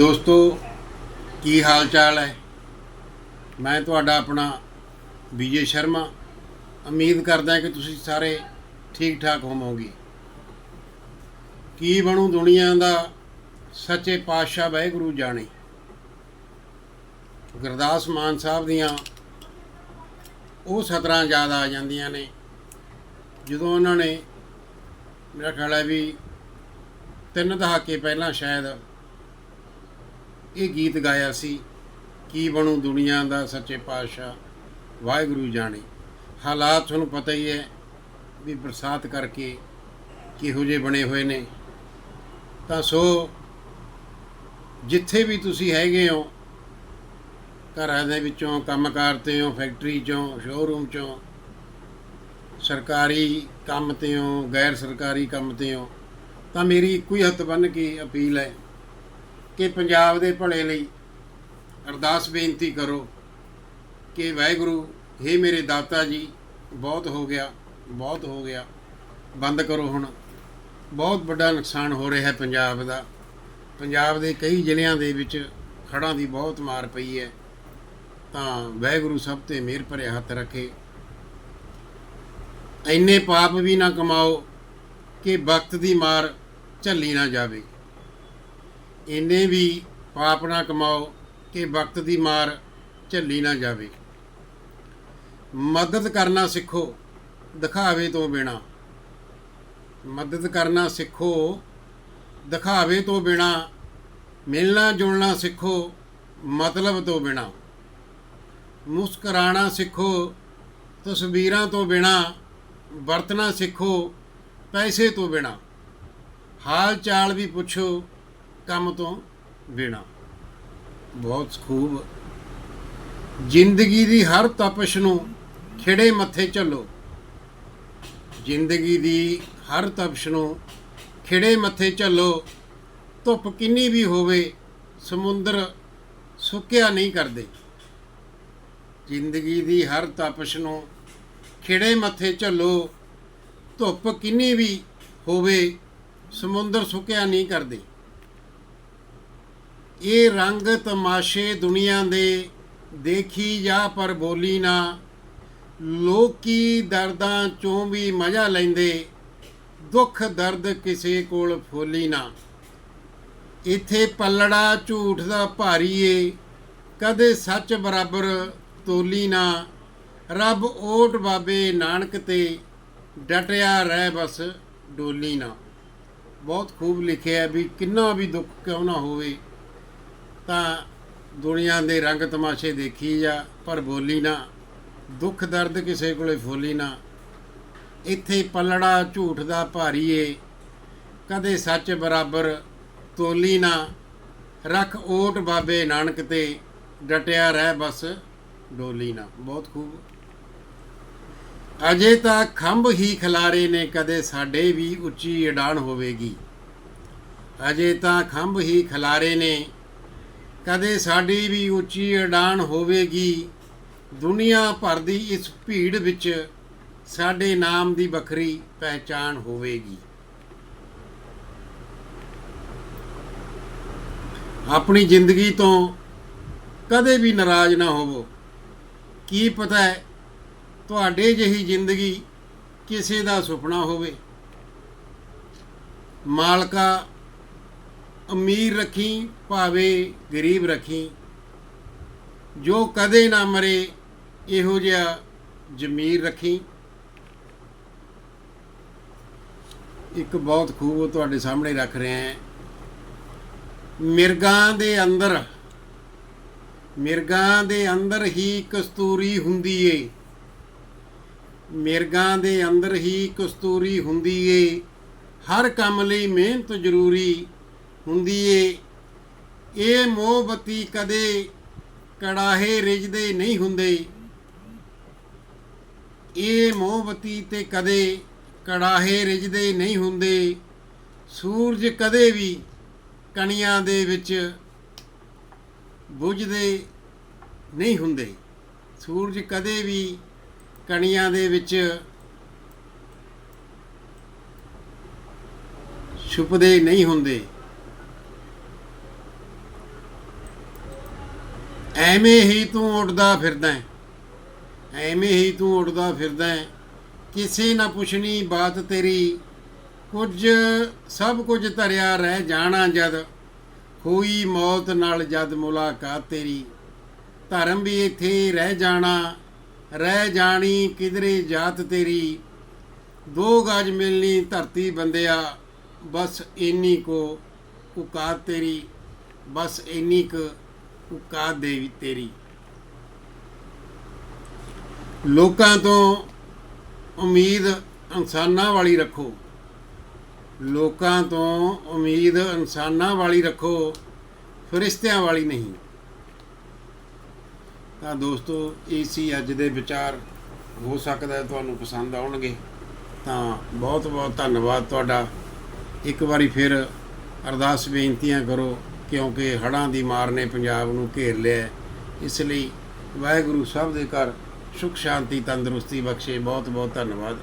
ਦੋਸਤੋ, ਕੀ ਹਾਲ ਚਾਲ ਹੈ? ਮੈਂ ਤੁਹਾਡਾ ਆਪਣਾ ਵਿਜੇ ਸ਼ਰਮਾ। ਉਮੀਦ ਕਰਦਾ ਕਿ ਤੁਸੀਂ ਸਾਰੇ ਠੀਕ ਠਾਕ ਹੋਵੋਗੇ। ਕੀ ਬਣੂ ਦੁਨੀਆ ਦਾ ਸੱਚੇ ਪਾਤਸ਼ਾਹ ਵਾਹਿਗੁਰੂ ਜਾਣੇ? ਗੁਰਦਾਸ ਮਾਨ ਸਾਹਿਬ ਦੀਆਂ ਉਹ ਸਤਰਾਂ ਯਾਦ ਆ ਜਾਂਦੀਆਂ ਨੇ, ਜਦੋਂ ਉਹਨਾਂ ਨੇ, ਮੇਰਾ ਖਿਆਲ ਹੈ ਵੀ ਤਿੰਨ ਦਹਾਕੇ ਪਹਿਲਾਂ ਸ਼ਾਇਦ ਇਹ ਗੀਤ ਗਾਇਆ ਸੀ, ਕੀ ਬਣੂ ਦੁਨੀਆ ਦਾ ਸੱਚੇ ਪਾਤਸ਼ਾਹ, ਵਾਹਿਗੁਰੂ ਜਾਣੇ। ਹਾਲਾਤ ਤੁਹਾਨੂੰ ਪਤਾ ਹੀ ਹੈ ਵੀ ਬਰਸਾਤ ਕਰਕੇ ਕਿਹੋ ਜਿਹੇ ਬਣੇ ਹੋਏ ਨੇ। ਤਾਂ ਸੋ, ਜਿੱਥੇ ਵੀ ਤੁਸੀਂ ਹੈਗੇ ਹੋ, ਘਰਾਂ ਦੇ ਵਿੱਚੋਂ, ਕੰਮਕਾਰ ਤੇ ਹੋ, ਫੈਕਟਰੀ ਚੋਂ ਸ਼ੋਰੂਮ ਚੋਂ, ਸਰਕਾਰੀ ਕੰਮ ਤੇ ਹੋ, ਗੈਰ ਸਰਕਾਰੀ ਕੰਮ ਤੇ ਹੋ, ਤਾਂ ਮੇਰੀ ਇੱਕੋ ਹੀ ਹੱਥ ਬੰਨ ਕੇ ਅਪੀਲ ਹੈ ਕਿ ਪੰਜਾਬ ਦੇ ਭਲੇ ਲਈ ਅਰਦਾਸ ਬੇਨਤੀ ਕਰੋ ਕਿ ਵਾਹਿਗੁਰੂ हे ਮੇਰੇ ਦਾਤਾ ਜੀ, ਬਹੁਤ ਹੋ ਗਿਆ, ਬਹੁਤ ਹੋ ਗਿਆ। ਬੰਦ ਕਰੋ ਹੁਣ। ਬਹੁਤ ਵੱਡਾ ਨੁਕਸਾਨ ਹੋ ਰਿਹਾ ਹੈ ਪੰਜਾਬ ਦਾ। ਪੰਜਾਬ ਦੇ ਕਈ ਜ਼ਿਲ੍ਹਿਆਂ ਦੇ ਵਿੱਚ ਖੜਾਂ ਦੀ ਬਹੁਤ ਮਾਰ ਪਈ ਹੈ। ਤਾਂ ਵਾਹਿਗੁਰੂ ਸਭ ਤੇ ਮਿਹਰ ਭਰੇ ਹੱਥ ਰੱਖੇ। ਇੰਨੇ ਪਾਪ ਵੀ ਨਾ ਕਮਾਓ ਕਿ ਵਕਤ ਦੀ ਮਾਰ ਝੱਲੀ ਨਾ ਜਾਵੇ। ਇੰਨੇ ਵੀ ਪਾਪ ਨਾ ਕਮਾਓ ਕਿ ਵਕਤ ਦੀ ਮਾਰ ਝੱਲੀ ਨਾ ਜਾਵੇ। ਮਦਦ ਕਰਨਾ ਸਿੱਖੋ, ਦਿਖਾਵੇ ਤੋਂ ਬਿਨਾ। ਮਦਦ ਕਰਨਾ ਸਿੱਖੋ, ਦਿਖਾਵੇ ਤੋਂ ਬਿਨਾ। ਮਿਲਣਾ ਜੁਲਣਾ ਸਿੱਖੋ, ਮਤਲਬ ਤੋਂ ਬਿਨਾ। ਮੁਸਕਰਾਣਾ ਸਿੱਖੋ, ਤਸਵੀਰਾਂ ਤੋਂ ਬਿਨਾ। ਵਰਤਣਾ ਸਿੱਖੋ, ਪੈਸੇ ਤੋਂ ਬਿਨਾ। ਹਾਲ ਚਾਲ ਵੀ ਪੁੱਛੋ ਕੰਮ ਤੋਂ ਬਿਨਾ। ਬਹੁਤ ਖੂਬ। ਜ਼ਿੰਦਗੀ ਦੀ ਹਰ ਤਪਸ਼ ਨੂੰ ਖਿੜੇ ਮੱਥੇ ਝੱਲੋ। ਜ਼ਿੰਦਗੀ ਦੀ ਹਰ ਤਪਸ਼ ਨੂੰ ਖਿੜੇ ਮੱਥੇ ਝੱਲੋ। ਧੁੱਪ ਕਿੰਨੀ ਵੀ ਹੋਵੇ, ਸਮੁੰਦਰ ਸੁੱਕਿਆ ਨਹੀਂ ਕਰਦੇ। ਜ਼ਿੰਦਗੀ ਦੀ ਹਰ ਤਪਸ਼ ਨੂੰ ਖਿੜੇ ਮੱਥੇ ਝੱਲੋ। ਧੁੱਪ ਕਿੰਨੀ ਵੀ ਹੋਵੇ, ਸਮੁੰਦਰ ਸੁੱਕਿਆ ਨਹੀਂ ਕਰਦੇ। ਇਹ ਰੰਗ ਤਮਾਸ਼ੇ ਦੁਨੀਆ ਦੇ, ਦੇਖੀ ਜਾ ਪਰ ਬੋਲੀ ਨਾ। ਲੋਕੀ ਦਰਦਾਂ ਚੋਂ ਵੀ ਮਜ਼ਾ ਲੈਂਦੇ, ਦੁੱਖ ਦਰਦ ਕਿਸੇ ਕੋਲ ਫੋਲੀ ਨਾ। ਇੱਥੇ ਪੱਲੜਾ ਝੂਠ ਦਾ ਭਾਰੀ ਏ, ਕਦੇ ਸੱਚ ਬਰਾਬਰ ਤੋਲੀ ਨਾ। ਰੱਬ ਓਟ ਬਾਬੇ ਨਾਨਕ ਤੇ ਡਟਿਆ ਰਹਿ ਬਸ ਡੋਲੀ ਨਾ। ਬਹੁਤ ਖੂਬ ਲਿਖਿਆ ਵੀ ਕਿੰਨਾ ਵੀ ਦੁੱਖ ਕਿਉਂ ਨਾ ਹੋਵੇ। ਤਾਂ ਦੁਨੀਆ ਦੇ ਰੰਗ ਤਮਾਸ਼ੇ ਦੇਖੀ ਜਾ, ਪਰ ਬੋਲੀ ਨਾ। ਦੁੱਖ ਦਰਦ ਕਿਸੇ ਕੋਲੇ ਫੋਲੀ ਨਾ। ਇੱਥੇ ਪੱਲੜਾ ਝੂਠ ਦਾ ਭਾਰੀਏ ਕਦੇ ਸੱਚ ਬਰਾਬਰ ਤੋਲੀ ਨਾ। ਰੱਖ ਓਟ ਬਾਬੇ ਨਾਨਕ ਤੇ, ਡਟਿਆ ਰਹਿ ਬਸ ਡੋਲੀ ਨਾ। ਬਹੁਤ ਖੂਬ। ਅਜੇ ਤਾਂ ਖੰਭ ਹੀ ਖਿਲਾਰੇ ਨੇ, ਕਦੇ ਸਾਡੇ ਵੀ ਉੱਚੀ ਉਡਾਨ ਹੋਵੇਗੀ। ਅਜੇ ਤਾਂ ਖੰਭ ਹੀ ਖਿਲਾਰੇ ਨੇ। ਕਦੇ ਸਾਡੀ ਵੀ ਉੱਚੀ ਉਡਾਨ ਹੋਵੇਗੀ, ਦੁਨੀਆ ਭਰ ਦੀ ਇਸ ਭੀੜ ਵਿੱਚ ਸਾਡੇ ਨਾਮ ਦੀ ਵੱਖਰੀ ਪਹਿਚਾਨ ਹੋਵੇਗੀ। ਆਪਣੀ ਜ਼ਿੰਦਗੀ ਤੋਂ ਕਦੇ ਵੀ ਨਾਰਾਜ਼ ਨਾ ਹੋਵੋ। ਕੀ ਪਤਾ ਹੈ, ਤੁਹਾਡੇ ਜਿਹੀ ਜ਼ਿੰਦਗੀ ਕਿਸੇ ਦਾ ਸੁਪਨਾ ਹੋਵੇ। ਮਾਲਕਾ ਅਮੀਰ ਰੱਖੀ, ਭਾਵੇਂ ਗਰੀਬ ਰੱਖੀ। ਜੋ ਕਦੇ ਨਾ ਮਰੇ, ਇਹੋ ਜਿਹਾ ਜ਼ਮੀਰ ਰੱਖੀ। ਇੱਕ ਬਹੁਤ ਖੂਬ ਤੁਹਾਡੇ ਸਾਹਮਣੇ ਰੱਖ ਰਹੇ ਹਾਂ। ਮਿਰਗਾਂ ਦੇ ਅੰਦਰ, ਮਿਰਗਾਂ ਦੇ ਅੰਦਰ ਹੀ ਕਸਤੂਰੀ ਹੁੰਦੀ ਏ। ਮਿਰਗਾਂ ਦੇ ਅੰਦਰ ਹੀ ਕਸਤੂਰੀ ਹੁੰਦੀ ਏ। ਹਰ ਕੰਮ ਲਈ ਮਿਹਨਤ ਜ਼ਰੂਰੀ। ਹੁੰਦੀ ਏ। ਇਹ ਮੋਹਬਤੀ ਕਦੇ ਕੜਾਹੇ ਰਿਜਦੇ ਨਹੀਂ ਹੁੰਦੇ। ਇਹ ਮੋਹਬਤੀ ਤੇ ਕਦੇ ਕੜਾਹੇ ਰਿਜਦੇ ਨਹੀਂ ਹੁੰਦੇ। ਸੂਰਜ ਕਦੇ ਵੀ ਕਣੀਆਂ ਦੇ ਵਿੱਚ ਬੁਝਦੇ ਨਹੀਂ ਹੁੰਦੇ। ਸੂਰਜ ਕਦੇ ਵੀ ਕਣੀਆਂ ਦੇ ਵਿੱਚ ਛੁਪਦੇ ਨਹੀਂ ਹੁੰਦੇ। ਐਵੇਂ ਹੀ ਤੂੰ ਉੱਡਦਾ ਫਿਰਦਾ ਹੈ। ਐਵੇਂ ਹੀ ਤੂੰ ਉੱਡਦਾ ਫਿਰਦਾ ਹੈ। ਕਿਸੇ ਨਾ ਪੁੱਛਣੀ ਬਾਤ ਤੇਰੀ। ਕੁਝ ਸਭ ਕੁਝ ਧਰਿਆ ਰਹਿ ਜਾਣਾ ਜਦ। ਹੋਈ ਮੌਤ ਨਾਲ ਜਦ ਮੁਲਾਕਾਤ ਤੇਰੀ। ਧਰਮ ਵੀ ਇੱਥੇ ਰਹਿ ਜਾਣਾ। ਰਹਿ ਜਾਣੀ ਕਿਧਰੇ ਜਾਤ ਤੇਰੀ। ਦੋ ਗਜ ਮਿਲਣੀ ਧਰਤੀ ਬੰਦਿਆ। ਬਸ ਇੰਨੀ ਕੋ ਔਕਾਤ ਤੇਰੀ। ਬਸ ਇੰਨੀ ਕੁ ਔਕਾਤ ਦੇਵੀ ਤੇਰੀ। ਲੋਕਾਂ ਤੋਂ ਉਮੀਦ ਇਨਸਾਨਾਂ ਵਾਲੀ ਰੱਖੋ। ਲੋਕਾਂ ਤੋਂ ਉਮੀਦ ਇਨਸਾਨਾਂ ਵਾਲੀ ਰੱਖੋ, ਫਰਿਸ਼ਤਿਆਂ ਵਾਲੀ ਨਹੀਂ। ਤਾਂ ਦੋਸਤੋ, ਇਹ ਸੀ ਅੱਜ ਦੇ ਵਿਚਾਰ। ਹੋ ਸਕਦਾ ਤੁਹਾਨੂੰ ਪਸੰਦ ਆਉਣਗੇ। ਤਾਂ ਬਹੁਤ ਬਹੁਤ ਧੰਨਵਾਦ ਤੁਹਾਡਾ। ਇੱਕ ਵਾਰੀ ਫਿਰ ਅਰਦਾਸ ਬੇਨਤੀਆਂ ਕਰੋ। ਕਿਉਂਕਿ ਹੜ੍ਹਾਂ ਦੀ ਮਾਰ ਨੇ ਪੰਜਾਬ ਨੂੰ ਘੇਰ ਲਿਆ। ਇਸ ਲਈ ਵਾਹਿਗੁਰੂ ਸਾਹਿਬ ਦੇ ਘਰ ਸੁਖ ਸ਼ਾਂਤੀ ਤੰਦਰੁਸਤੀ ਬਖਸ਼ੇ। ਬਹੁਤ ਬਹੁਤ ਧੰਨਵਾਦ।